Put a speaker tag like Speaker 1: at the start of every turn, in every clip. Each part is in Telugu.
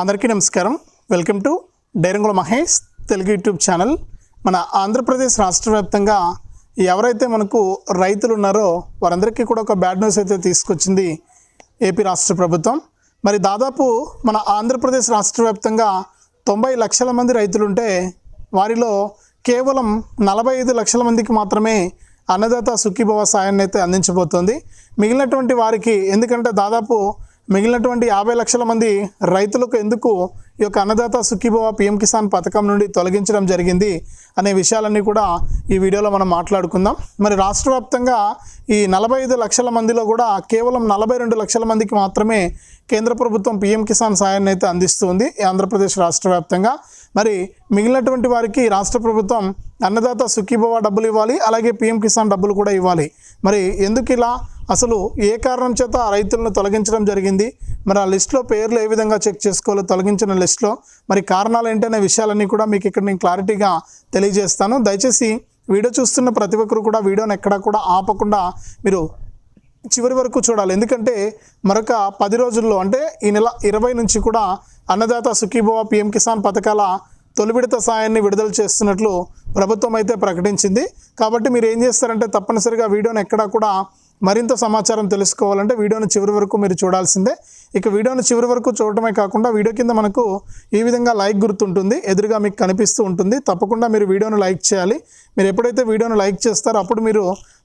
Speaker 1: అందరికీ నమస్కారం. వెల్కమ్ టు డైరంగుల మహేష్ తెలుగు యూట్యూబ్ ఛానల్. మన ఆంధ్రప్రదేశ్ రాష్ట్ర వ్యాప్తంగా ఎవరైతే మనకు రైతులు ఉన్నారో వారందరికీ కూడా ఒక బ్యాడ్ న్యూస్ అయితే తీసుకొచ్చింది ఏపీ రాష్ట్ర ప్రభుత్వం. మరి దాదాపు మన ఆంధ్రప్రదేశ్ రాష్ట్ర వ్యాప్తంగా తొంభై లక్షల మంది రైతులుంటే వారిలో కేవలం నలభై ఐదు లక్షల మందికి మాత్రమే అన్నదాత సుఖీభవ సాయాన్ని అయితే అందించబోతోంది. మిగిలినటువంటి వారికి ఎందుకంటే దాదాపు మిగిలినటువంటి యాభై లక్షల మంది రైతులకు ఎందుకు ఈ యొక్క అన్నదాత సుఖీభవ పిఎం కిసాన్ పథకం నుండి తొలగించడం జరిగింది అనే విషయాలన్నీ కూడా ఈ వీడియోలో మనం మాట్లాడుకుందాం. మరి రాష్ట్ర వ్యాప్తంగా ఈ నలభై ఐదు లక్షల మందిలో కూడా కేవలం నలభై రెండు లక్షల మందికి మాత్రమే కేంద్ర ప్రభుత్వం పిఎం కిసాన్ సాయాన్ని అయితే అందిస్తుంది ఈ ఆంధ్రప్రదేశ్ రాష్ట్ర వ్యాప్తంగా మరి మిగిలినటువంటి వారికి రాష్ట్ర ప్రభుత్వం అన్నదాత సుఖీభవ డబ్బులు ఇవ్వాలి అలాగే పిఎం కిసాన్ డబ్బులు కూడా ఇవ్వాలి. మరి ఎందుకు ఇలా? అసలు ఏ కారణం చేత ఆ రైతులను తొలగించడం జరిగింది? మరి ఆ లిస్ట్లో పేర్లు ఏ విధంగా చెక్ చేసుకోవాలో? తొలగించిన లిస్ట్లో మరి కారణాలు ఏంటనే విషయాలన్నీ కూడా మీకు ఇక్కడ నేను క్లారిటీగా తెలియజేస్తాను. దయచేసి వీడియో చూస్తున్న ప్రతి ఒక్కరు కూడా వీడియోని ఎక్కడా కూడా ఆపకుండా మీరు చివరి వరకు చూడాలి. ఎందుకంటే మరొక పది రోజుల్లో అంటే ఈ నెల ఇరవై నుంచి కూడా అన్నదాత సుఖీభవ పిఎం కిసాన్ పథకాల తొలి విడత సాయాన్ని విడుదల చేస్తున్నట్లు ప్రభుత్వం అయితే ప్రకటించింది. కాబట్టి మీరు ఏం చేస్తారంటే తప్పనిసరిగా వీడియోని ఎక్కడా కూడా మరింత సమాచారం తెలుసుకోవాలంటే వీడియోను చివరి వరకు మీరు చూడాల్సిందే. ఇక వీడియోను చివరి వరకు చూడటమే కాకుండా వీడియో కింద మనకు ఈ విధంగా లైక్ గుర్తుంటుంది. ఎదురుగా మీకు కనిపిస్తూ ఉంటుంది. తప్పకుండా మీరు వీడియోను లైక్ చేయాలి. మీరు ఎప్పుడైతే వీడియోను లైక్ చేస్తారో అప్పుడు మీరు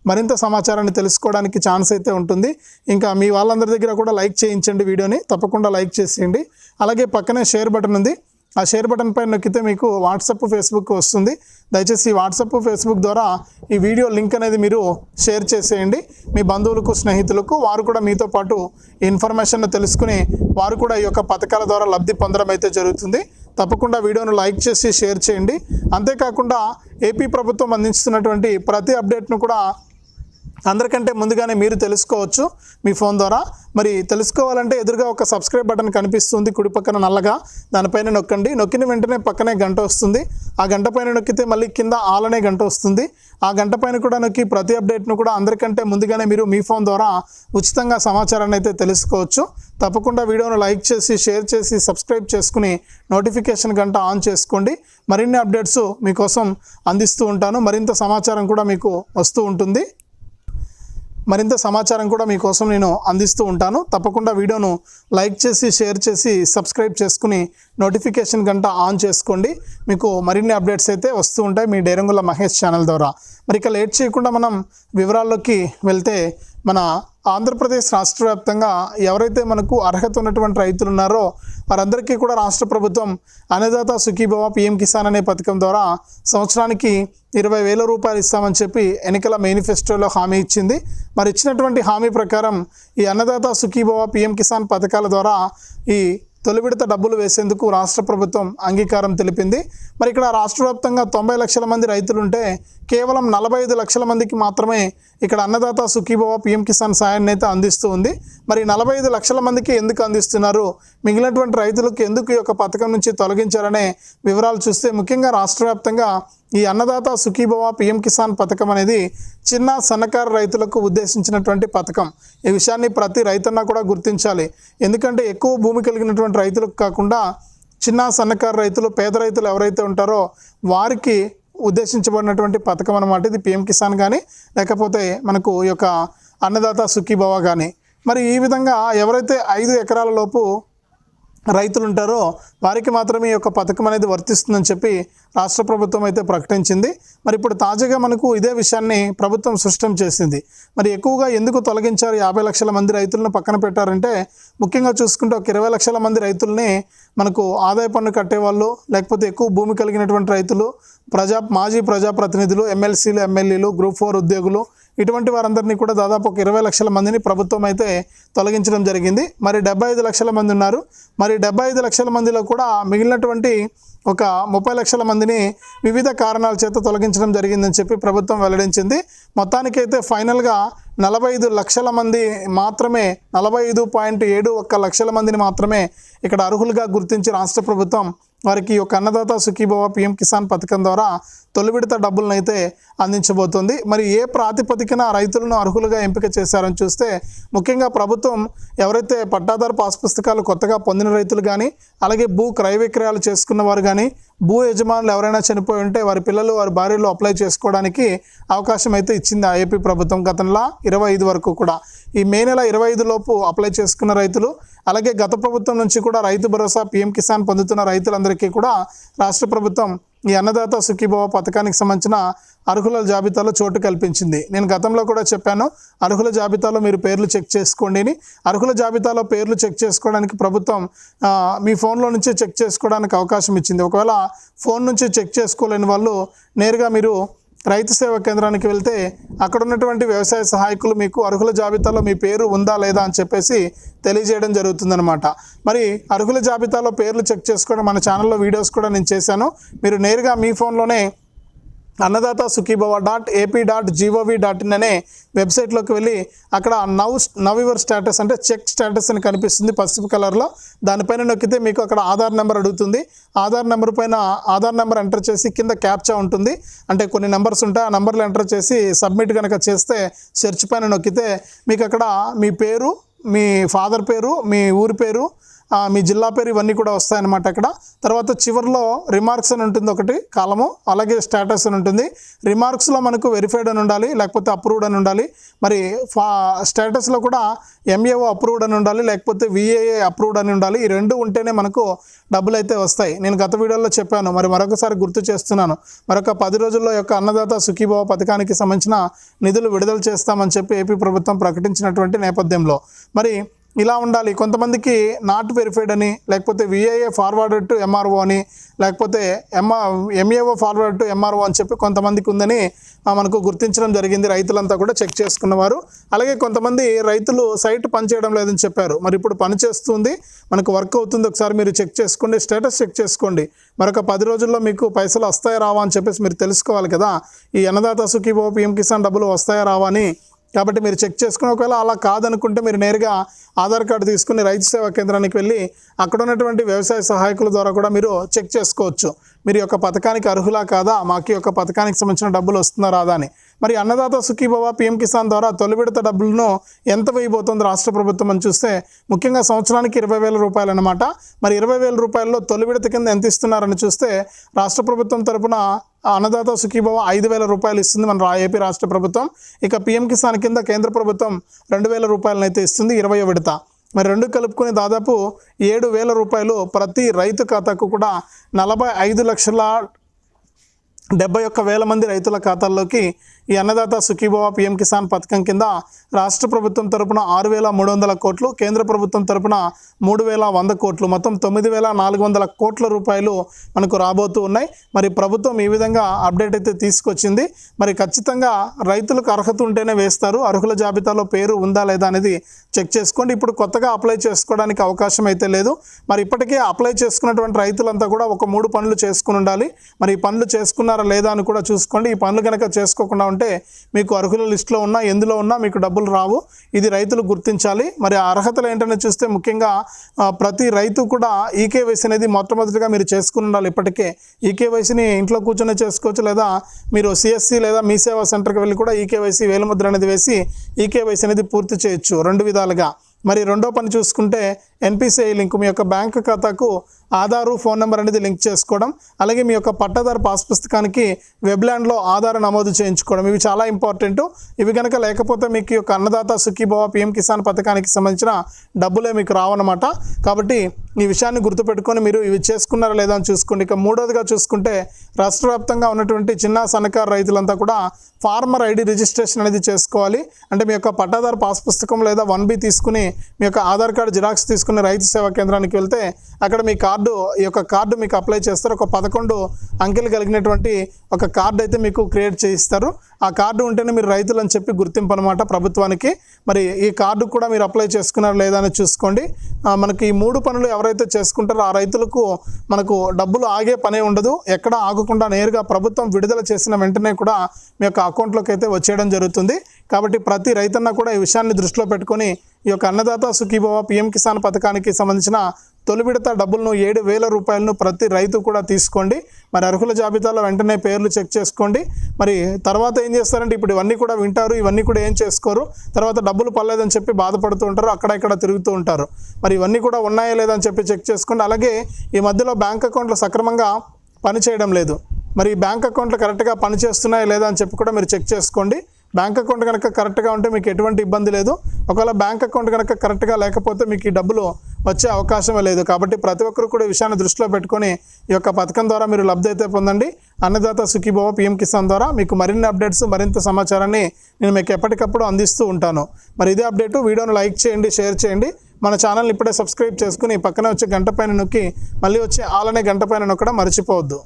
Speaker 1: మరింత సమాచారాన్ని తెలుసుకోవడానికి ఛాన్స్ అయితే ఉంటుంది. ఇంకా మీ వాళ్ళందరి దగ్గర కూడా లైక్ చేయించండి వీడియోని. తప్పకుండా లైక్ చేసేయండి. అలాగే పక్కనే షేర్ బటన్ ఉంది. ఆ షేర్ బటన్ పైన నొక్కితే మీకు వాట్సప్ ఫేస్బుక్ వస్తుంది. దయచేసి వాట్సప్ ఫేస్బుక్ ద్వారా ఈ వీడియో లింక్ అనేది మీరు షేర్ చేసేయండి. మీ బంధువులకు స్నేహితులకు వారు కూడా మీతో పాటు ఈ ఇన్ఫర్మేషన్ తెలుసుకుని వారు కూడా ఈ యొక్క పథకాల ద్వారా లబ్ధి పొందడం అయితే జరుగుతుంది. తప్పకుండా వీడియోను లైక్ చేసి షేర్ చేయండి. అంతేకాకుండా ఏపీ ప్రభుత్వం అందిస్తున్నటువంటి ప్రతి అప్డేట్ను కూడా అందరికంటే ముందుగానే మీరు తెలుసుకోవచ్చు మీ ఫోన్ ద్వారా. మరి తెలుసుకోవాలంటే ఎదురుగా ఒక సబ్స్క్రైబ్ బటన్ కనిపిస్తుంది కుడి పక్కన నల్లగా. దానిపైన నొక్కండి. నొక్కిన వెంటనే పక్కనే గంట వస్తుంది. ఆ గంట పైన నొక్కితే మళ్ళీ కింద ఆలనే గంట వస్తుంది. ఆ గంట పైన కూడా నొక్కి ప్రతి అప్డేట్ను కూడా అందరికంటే ముందుగానే మీరు మీ ఫోన్ ద్వారా ఉచితంగా సమాచారాన్ని అయితే తెలుసుకోవచ్చు. తప్పకుండా వీడియోను లైక్ చేసి షేర్ చేసి సబ్స్క్రైబ్ చేసుకుని నోటిఫికేషన్ గంట ఆన్ చేసుకోండి. మరిన్ని అప్డేట్స్ మీకోసం అందిస్తూ ఉంటాను. మరింత సమాచారం కూడా మీకు వస్తూ ఉంటుంది. మరింత సమాచారం కూడా మీకోసం నేను అందిస్తూ ఉంటాను. తప్పకుండా వీడియోను లైక్ చేసి షేర్ చేసి సబ్స్క్రైబ్ చేసుకుని నోటిఫికేషన్ గంట ఆన్ చేసుకోండి. మీకు మరిన్ని అప్డేట్స్ అయితే వస్తూ ఉంటాయి మీ డైరంగుల మహేష్ ఛానల్ ద్వారా. మరి ఇక లేట్ చేయకుండా మనం వివరాల్లోకి వెళ్తే మన ఆంధ్రప్రదేశ్ రాష్ట్ర వ్యాప్తంగా ఎవరైతే మనకు అర్హత ఉన్నటువంటి రైతులు ఉన్నారో వారందరికీ కూడా రాష్ట్ర ప్రభుత్వం అన్నదాత సుఖీభవ పిఎం కిసాన్ అనే పథకం ద్వారా సంవత్సరానికి ఇరవై వేల రూపాయలు ఇస్తామని చెప్పి ఎన్నికల మేనిఫెస్టోలో హామీ ఇచ్చింది. మరి ఇచ్చినటువంటి హామీ ప్రకారం ఈ అన్నదాత సుఖీభవ పిఎం కిసాన్ పథకాల ద్వారా ఈ తొలి విడత డబ్బులు వేసేందుకు రాష్ట్ర ప్రభుత్వం అంగీకారం తెలిపింది. మరి ఇక్కడ రాష్ట్ర వ్యాప్తంగా తొంభై లక్షల మంది రైతులుంటే కేవలం నలభై ఐదు లక్షల మందికి మాత్రమే ఇక్కడ అన్నదాత సుఖీభవ పిఎం కిసాన్ సాయాన్ని అయితే అందిస్తూ ఉంది. మరి నలభై ఐదు లక్షల మందికి ఎందుకు అందిస్తున్నారు? మిగిలినటువంటి రైతులకు ఎందుకు ఈ యొక్క పథకం నుంచి తొలగించారనే వివరాలు చూస్తే ముఖ్యంగా రాష్ట్ర వ్యాప్తంగా ఈ అన్నదాత సుఖీభవ పిఎం కిసాన్ పథకం అనేది చిన్న సన్నకారు రైతులకు ఉద్దేశించినటువంటి పథకం. ఈ విషయాన్ని ప్రతి రైతన్న కూడా గుర్తించాలి. ఎందుకంటే ఎక్కువ భూమి కలిగినటువంటి రైతులకు కాకుండా చిన్న సన్నకారు రైతులు పేద రైతులు ఎవరైతే ఉంటారో వారికి ఉద్దేశించబడినటువంటి పథకం అనమాట ఇది పిఎం కిసాన్ కానీ లేకపోతే మనకు ఈ యొక్క అన్నదాత సుఖీభవ కానీ మరి ఈ విధంగా ఎవరైతే ఐదు ఎకరాల లోపు రైతులు ఉంటారో వారికి మాత్రమే ఈ యొక్క పథకం అనేది వర్తిస్తుందని చెప్పి రాష్ట్ర ప్రభుత్వం అయితే ప్రకటించింది. మరి ఇప్పుడు తాజాగా మనకు ఇదే విషయాన్ని ప్రభుత్వం స్పష్టం చేసింది. మరి ఎక్కువగా ఎందుకు తొలగించారు? యాభై లక్షల మంది రైతులను పక్కన పెట్టారంటే ముఖ్యంగా చూసుకుంటే ఒక ఇరవై లక్షల మంది రైతుల్ని మనకు ఆదాయ పన్ను కట్టేవాళ్ళు లేకపోతే ఎక్కువ భూమి కలిగినటువంటి రైతులు ప్రజా మాజీ ప్రజాప్రతినిధులు ఎమ్మెల్సీలు ఎమ్మెల్యేలు గ్రూప్ ఫోర్ ఉద్యోగులు ఇటువంటి వారందరినీ కూడా దాదాపు ఒక ఇరవై లక్షల మందిని ప్రభుత్వం అయితే తొలగించడం జరిగింది. మరి డెబ్బై ఐదు లక్షల మంది ఉన్నారు. మరి డెబ్బై ఐదు లక్షల మందిలో కూడా మిగిలినటువంటి ఒక ముప్పై లక్షల మందిని వివిధ కారణాల చేత తొలగించడం జరిగిందని చెప్పి ప్రభుత్వం వెల్లడించింది. మొత్తానికైతే ఫైనల్గా నలభై ఐదు లక్షల మంది మాత్రమే నలభై ఐదు పాయింట్ ఏడు ఒక్క లక్షల మందిని మాత్రమే ఇక్కడ అర్హులుగా గుర్తించి రాష్ట్ర ప్రభుత్వం వారికి ఒక అన్నదాత సుఖీభవ పిఎం కిసాన్ పథకం ద్వారా తొలి విడత డబ్బులను అయితే అందించబోతోంది. మరి ఏ ప్రాతిపదికన రైతులను అర్హులుగా ఎంపిక చేశారని చూస్తే ముఖ్యంగా ప్రభుత్వం ఎవరైతే పట్టాదారు పాస్ పుస్తకాలు కొత్తగా పొందిన రైతులు కానీ అలాగే భూ క్రయ విక్రయాలు చేసుకున్న వారు కానీ భూ యజమానులు ఎవరైనా చనిపోయి ఉంటే వారి పిల్లలు వారి భార్యలు అప్లై చేసుకోవడానికి అవకాశం అయితే ఇచ్చింది ఆ ఏపీ ప్రభుత్వం గతంలో ఇరవై ఐదు వరకు కూడా. ఈ మే నెల ఇరవై ఐదు లోపు అప్లై చేసుకున్న రైతులు అలాగే గత ప్రభుత్వం నుంచి కూడా రైతు భరోసా పీఎం కిసాన్ పొందుతున్న రైతులందరికీ కూడా రాష్ట్ర ప్రభుత్వం ఈ అన్నదాత సుఖీభవ పథకానికి సంబంధించిన అర్హుల జాబితాలో చోటు కల్పించింది. నేను గతంలో కూడా చెప్పాను అర్హుల జాబితాలో మీరు పేర్లు చెక్ చేసుకోండి అర్హుల జాబితాలో పేర్లు చెక్ చేసుకోవడానికి ప్రభుత్వం మీ ఫోన్లో నుంచే చెక్ చేసుకోవడానికి అవకాశం ఇచ్చింది. ఒకవేళ ఫోన్ నుంచి చెక్ చేసుకోలేని వాళ్ళు నేరుగా మీరు రైతు సేవా కేంద్రానికి వెళ్తే అక్కడ ఉన్నటువంటి వ్యవసాయ సహాయకులు మీకు అర్హుల జాబితాలో మీ పేరు ఉందా లేదా అని చెప్పేసి తెలియజేయడం జరుగుతుందనమాట మరి అర్హుల జాబితాలో పేర్లు చెక్ చేసుకోవడం మన ఛానల్లో వీడియోస్ కూడా నేను చేశాను. మీరు నేరుగా మీ ఫోన్లోనే Annadata Sukhibhava dot AP dot gov dot in అనే వెబ్సైట్లోకి వెళ్ళి అక్కడ నవ్ నవ్ యువర్ స్టేటస్ అంటే చెక్ స్టేటస్ అని కనిపిస్తుంది పసుపు కలర్లో. దానిపైన నొక్కితే మీకు అక్కడ ఆధార్ నెంబర్ అడుగుతుంది. ఆధార్ నెంబర్ పైన ఆధార్ నెంబర్ ఎంటర్ చేసి కింద క్యాప్చా ఉంటుంది. అంటే కొన్ని నెంబర్స్ ఉంటాయి. ఆ నెంబర్లు ఎంటర్ చేసి సబ్మిట్ కనుక చేస్తే సెర్చ్ పైన నొక్కితే మీకు అక్కడ మీ పేరు మీ ఫాదర్ పేరు మీ ఊరి పేరు మీ జిల్లా పేరు ఇవన్నీ కూడా వస్తాయన్నమాట అక్కడ. తర్వాత చివరిలో రిమార్క్స్ అని ఉంటుంది ఒకటి కాలము అలాగే స్టేటస్ అని ఉంటుంది. రిమార్క్స్లో మనకు వెరిఫైడ్ అని ఉండాలి లేకపోతే అప్రూవ్డ్ అని ఉండాలి. మరి ఫా స్టేటస్లో కూడా ఎంఏఓ అప్రూవ్డ్ అని ఉండాలి లేకపోతే విఏఏ అప్రూవ్డ్ అని ఉండాలి. ఈ రెండు ఉంటేనే మనకు డబ్బులు అయితే వస్తాయి. నేను గత వీడియోలో చెప్పాను మరి మరొకసారి గుర్తు చేస్తున్నాను. మరొక పది రోజుల్లో యొక్క అన్నదాత సుఖీభావ పథకానికి సంబంధించిన నిధులు విడుదల చేస్తామని చెప్పి ఏపీ ప్రభుత్వం ప్రకటించినటువంటి నేపథ్యంలో. మరి ఇలా ఉండాలి. కొంతమందికి నాట్ వెరిఫైడ్ అని లేకపోతే విఐఏ ఫార్వర్డ్ టు ఎంఆర్ఓ అని లేకపోతే ఎంఆ ఎంఏఓ ఫార్వర్డ్ టు ఎంఆర్ఓ అని చెప్పి కొంతమందికి ఉందని మనకు గుర్తించడం జరిగింది. రైతులంతా కూడా చెక్ చేసుకున్నవారు. అలాగే కొంతమంది రైతులు సైట్ పనిచేయడం లేదని చెప్పారు. మరి ఇప్పుడు పనిచేస్తుంది మనకు వర్క్ అవుతుంది. ఒకసారి మీరు చెక్ చేసుకోండి. స్టేటస్ చెక్ చేసుకోండి. మరొక పది రోజుల్లో మీకు పైసలు వస్తాయా రావా అని చెప్పేసి మీరు తెలుసుకోవాలి కదా. ఈ అన్నదాత సుఖీభావ పిఎం కిసాన్ డబ్బులు వస్తాయా రావా అని కాబట్టి మీరు చెక్ చేసుకుని ఒకవేళ అలా కాదనుకుంటే మీరు నేరుగా ఆధార్ కార్డు తీసుకుని రైతు సేవా కేంద్రానికి వెళ్ళి అక్కడ ఉన్నటువంటి వ్యవసాయ సహాయకుల ద్వారా కూడా మీరు చెక్ చేసుకోవచ్చు. మీరు యొక్క పథకానికి అర్హులా కాదా? మాకు యొక్క పథకానికి సంబంధించిన డబ్బులు వస్తుందా రాదా అని. మరి అన్నదాత సుఖీభవ పిఎం కిసాన్ ద్వారా తొలి విడత డబ్బులను ఎంత వేయబోతోంది రాష్ట్ర ప్రభుత్వం అని చూస్తే ముఖ్యంగా సంవత్సరానికి ఇరవై వేల రూపాయలు అనమాట మరి ఇరవై వేల రూపాయల్లో తొలి విడత కింద ఎంత ఇస్తున్నారని చూస్తే రాష్ట్ర ప్రభుత్వం తరపున అన్నదాత సుఖీభవ ఐదు వేల రూపాయలు ఇస్తుంది మన ఏపీ రాష్ట్ర ప్రభుత్వం. ఇక పిఎం కిసాన్ కింద కేంద్ర ప్రభుత్వం రెండు వేల రూపాయలను అయితే ఇస్తుంది ఇరవై విడత. మరి రెండు కలుపుకొని దాదాపు ఏడు వేల రూపాయలు ప్రతి రైతు ఖాతాకు కూడా నలభై ఐదు లక్షల డెబ్బై ఒక్క వేల మంది రైతుల ఖాతాల్లోకి ఈ అన్నదాత సుఖీభవ పిఎం కిసాన్ పథకం కింద రాష్ట్ర ప్రభుత్వం తరపున ఆరు వేల మూడు వందల కోట్లు కేంద్ర ప్రభుత్వం తరపున మూడు వేల వంద కోట్లు. మొత్తం తొమ్మిది వేల నాలుగు వందల కోట్ల రూపాయలు మనకు రాబోతూ ఉన్నాయి. మరి ప్రభుత్వం ఈ విధంగా అప్డేట్ అయితే తీసుకొచ్చింది. మరి ఖచ్చితంగా రైతులకు అర్హత ఉంటేనే వేస్తారు. అర్హుల జాబితాలో పేరు ఉందా లేదా అనేది చెక్ చేసుకోండి. ఇప్పుడు కొత్తగా అప్లై చేసుకోవడానికి అవకాశం అయితే లేదు. మరి ఇప్పటికే అప్లై చేసుకున్నటువంటి రైతులంతా కూడా ఒక మూడు పనులు చేసుకుని ఉండాలి. మరి ఈ పనులు చేసుకున్నారా లేదా అని కూడా చూసుకోండి. ఈ పనులు కనుక చేసుకోకుండా ఉంటే మీకు అర్హుల లిస్టులో ఉన్నా ఎందులో ఉన్నా మీకు డబ్బులు రావు. ఇది రైతులు గుర్తించాలి. మరి అర్హతలు ఏంటనే చూస్తే ముఖ్యంగా ప్రతి రైతు కూడా ఈకేవైసీ అనేది మొట్టమొదటిగా మీరు చేసుకుని ఉండాలి. ఇప్పటికే ఈకేవైసీని ఇంట్లో కూర్చొని చేసుకోవచ్చు లేదా మీరు సిఎస్సి లేదా మీ సేవా సెంటర్కి వెళ్ళి కూడా ఈకేవైసీ వేలుముద్ర అనేది వేసి ఈకేవైసీ అనేది పూర్తి చేయొచ్చు రెండు విధాలుగా. మరి రెండో పని చూసుకుంటే ఎన్పిసిఐ లింక్ మీ యొక్క బ్యాంక్ ఖాతాకు ఆధారు ఫోన్ నెంబర్ అనేది లింక్ చేసుకోవడం అలాగే మీ యొక్క పట్టాదారు పాస్ పుస్తకానికి వెబ్లాండ్లో ఆధార్ నమోదు చేయించుకోవడం. ఇవి చాలా ఇంపార్టెంట్. ఇవి కనుక లేకపోతే మీకు ఈ యొక్క అన్నదాత సుఖీభవ పిఎం కిసాన్ పథకానికి సంబంధించిన డబ్బులే మీకు రావన్నమాట. కాబట్టి ఈ విషయాన్ని గుర్తుపెట్టుకొని మీరు ఇవి చేసుకున్నారా లేదా అని చూసుకోండి. ఇక మూడోదిగా చూసుకుంటే రాష్ట్ర వ్యాప్తంగా ఉన్నటువంటి చిన్న సన్నకారు రైతులంతా కూడా ఫార్మర్ ఐడి రిజిస్ట్రేషన్ అనేది చేసుకోవాలి. అంటే మీ యొక్క పట్టాదారు పాస్ పుస్తకం లేదా వన్ బి తీసుకుని మీ యొక్క ఆధార్ కార్డు జిరాక్స్ తీసుకుని రైతు సేవా కేంద్రానికి వెళ్తే అక్కడ మీ కార్డు ఈ యొక్క కార్డు మీకు అప్లై చేస్తారు. ఒక పదకొండు అంకెలు కలిగినటువంటి ఒక కార్డు అయితే మీకు క్రియేట్ చేయిస్తారు. ఆ కార్డు ఉంటేనే మీరు రైతులు అని చెప్పి గుర్తింపు అనమాట ప్రభుత్వానికి. మరి ఈ కార్డు కూడా మీరు అప్లై చేసుకున్నారా లేదా అని చూసుకోండి. మనకి ఈ మూడు పనులు ఎవరైతే చేసుకుంటారో ఆ రైతులకు మనకు డబ్బులు ఆగే పనే ఉండదు. ఎక్కడ ఆగకుండా నేరుగా ప్రభుత్వం విడుదల చేసిన వెంటనే కూడా మీ యొక్క అకౌంట్లోకి అయితే వచ్చేయడం జరుగుతుంది. కాబట్టి ప్రతి రైతన్న కూడా ఈ విషయాన్ని దృష్టిలో పెట్టుకొని ఈ యొక్క అన్నదాత సుఖీభవ పిఎం కిసాన్ పథకానికి సంబంధించిన తొలి విడత డబ్బులను ఏడు వేల రూపాయలను ప్రతి రైతు కూడా తీసుకోండి. మరి అర్హుల జాబితాలో వెంటనే పేర్లు చెక్ చేసుకోండి. మరి తర్వాత ఏం చేస్తారంటే ఇప్పుడు ఇవన్నీ కూడా వింటారు ఇవన్నీ కూడా ఏం చేసుకోరు. తర్వాత డబ్బులు పర్లేదని చెప్పి బాధపడుతూ ఉంటారు అక్కడ ఇక్కడ తిరుగుతూ ఉంటారు. మరి ఇవన్నీ కూడా ఉన్నాయా లేదని అని చెప్పి చెక్ చేసుకోండి. అలాగే ఈ మధ్యలో బ్యాంక్ అకౌంట్లు సక్రమంగా పనిచేయడం లేదు. మరి బ్యాంక్ అకౌంట్లు కరెక్ట్గా పనిచేస్తున్నాయా లేదా అని చెప్పి కూడా మీరు చెక్ చేసుకోండి. బ్యాంక్ అకౌంట్ కనుక కరెక్ట్గా ఉంటే మీకు ఎటువంటి ఇబ్బంది లేదు. ఒకవేళ బ్యాంక్ అకౌంట్ కనుక కరెక్ట్గా లేకపోతే మీకు ఈ డబ్బులు వచ్చే అవకాశమే లేదు. కాబట్టి ప్రతి ఒక్కరు కూడా విషయాన్ని దృష్టిలో పెట్టుకొని ఈ యొక్క పథకం ద్వారా మీరు లబ్ధి అయితే పొందండి. అన్నదాత సుఖీభవ పిఎం కిసాన్ ద్వారా మీకు మరిన్ని అప్డేట్స్ మరింత సమాచారాన్ని నేను మీకు ఎప్పటికప్పుడు అందిస్తూ ఉంటాను. మరి ఇదే అప్డేటు వీడియోను లైక్ చేయండి షేర్ చేయండి. మన ఛానల్ని ఇప్పుడే సబ్స్క్రైబ్ చేసుకుని పక్కనే వచ్చే గంట పైన నొక్కి మళ్ళీ వచ్చే ఆలనే గంట పైన నొక్కడం మర్చిపోవద్దు.